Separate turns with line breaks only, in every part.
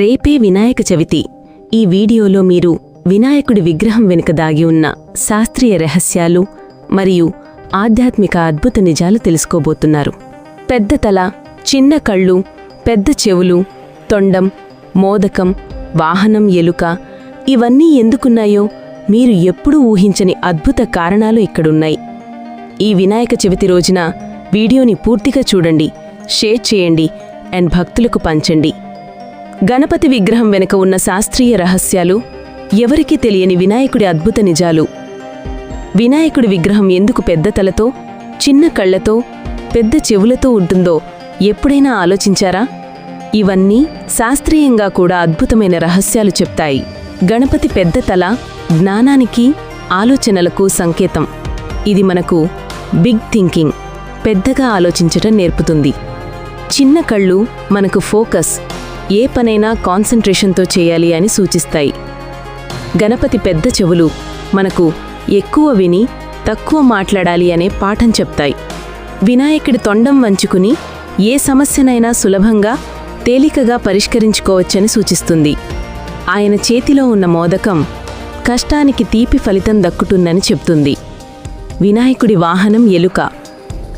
రేపే వినాయక చవితి. ఈ వీడియోలో మీరు వినాయకుడి విగ్రహం వెనుక దాగి ఉన్న శాస్త్రీయ రహస్యాలు మరియు ఆధ్యాత్మిక అద్భుత నిజాలు తెలుసుకోబోతున్నారు. పెద్ద తల చిన్న కళ్ళు పెద్ద చెవులు తొండం మోదకం వాహనం ఎలుక ఇవన్నీ ఎందుకున్నాయో మీరు ఎప్పుడూ ఊహించని అద్భుత కారణాలు ఇక్కడున్నాయి. ఈ వినాయక చవితి రోజున వీడియోని పూర్తిగా చూడండి షేర్ చేయండి అండ్ భక్తులకు పంచండి. గణపతి విగ్రహం వెనుక ఉన్న శాస్త్రీయ రహస్యాలు ఎవరికీ తెలియని వినాయకుడి అద్భుత నిజాలు. వినాయకుడి విగ్రహం ఎందుకు పెద్ద తలతో చిన్న కళ్ళతో పెద్ద చెవులతో ఉంటుందో ఎప్పుడైనా ఆలోచించారా? ఇవన్నీ శాస్త్రీయంగా కూడా అద్భుతమైన రహస్యాలు చెప్తాయి. గణపతి పెద్ద తల జ్ఞానానికి ఆలోచనలకు సంకేతం. ఇది మనకు బిగ్ థింకింగ్ పెద్దగా ఆలోచించటం నేర్పుతుంది. చిన్న కళ్ళు మనకు ఫోకస్ ఏ పనైనా కాన్సంట్రేషన్తో చేయాలి అని సూచిస్తాయి. గణపతి పెద్ద చెవులు మనకు ఎక్కువ విని తక్కువ మాట్లాడాలి అనే పాఠం చెప్తాయి. వినాయకుడి తొండం వంచుకుని ఏ సమస్యనైనా సులభంగా తేలికగా పరిష్కరించుకోవచ్చని సూచిస్తుంది. ఆయన చేతిలో ఉన్న మోదకం కష్టానికి తీపి ఫలితం దక్కుతుందని చెప్తుంది. వినాయకుడి వాహనం ఎలుక.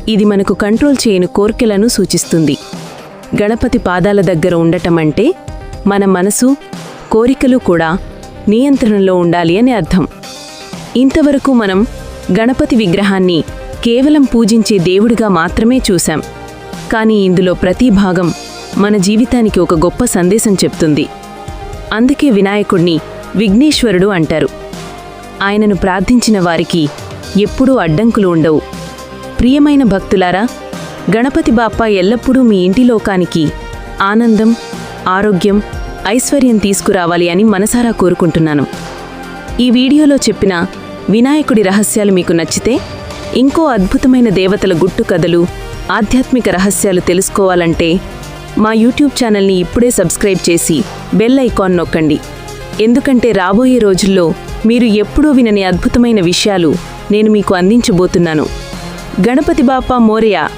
ఇది మనకు కంట్రోల్ చేయని కోర్కెలను సూచిస్తుంది. గణపతి పాదాల దగ్గర ఉండటం అంటే మన మనసు కోరికలు కూడా నియంత్రణలో ఉండాలి అని అర్థం. ఇంతవరకు మనం గణపతి విగ్రహాన్ని కేవలం పూజించే దేవుడిగా మాత్రమే చూశాం. కానీ ఇందులో ప్రతి భాగం మన జీవితానికి ఒక గొప్ప సందేశం చెప్తుంది. అందుకే వినాయకుణ్ణి విఘ్నేశ్వరుడు అంటారు. ఆయనను ప్రార్థించిన వారికి ఎప్పుడూ అడ్డంకులు ఉండవు. ప్రియమైన భక్తులారా గణపతి బాప్ప ఎల్లప్పుడూ మీ ఇంటి లోకానికి ఆనందం ఆరోగ్యం ఐశ్వర్యం తీసుకురావాలి అని మనసారా కోరుకుంటున్నాను. ఈ వీడియోలో చెప్పిన వినాయకుడి రహస్యాలు మీకు నచ్చితే ఇంకో అద్భుతమైన దేవతల గుట్టు కథలు ఆధ్యాత్మిక రహస్యాలు తెలుసుకోవాలంటే మా యూట్యూబ్ ఛానల్ని ఇప్పుడే సబ్స్క్రైబ్ చేసి బెల్ ఐకాన్ నొక్కండి. ఎందుకంటే రాబోయే రోజుల్లో మీరు ఎప్పుడూ వినని అద్భుతమైన విషయాలు నేను మీకు అందించబోతున్నాను. గణపతి బాపా మోరియా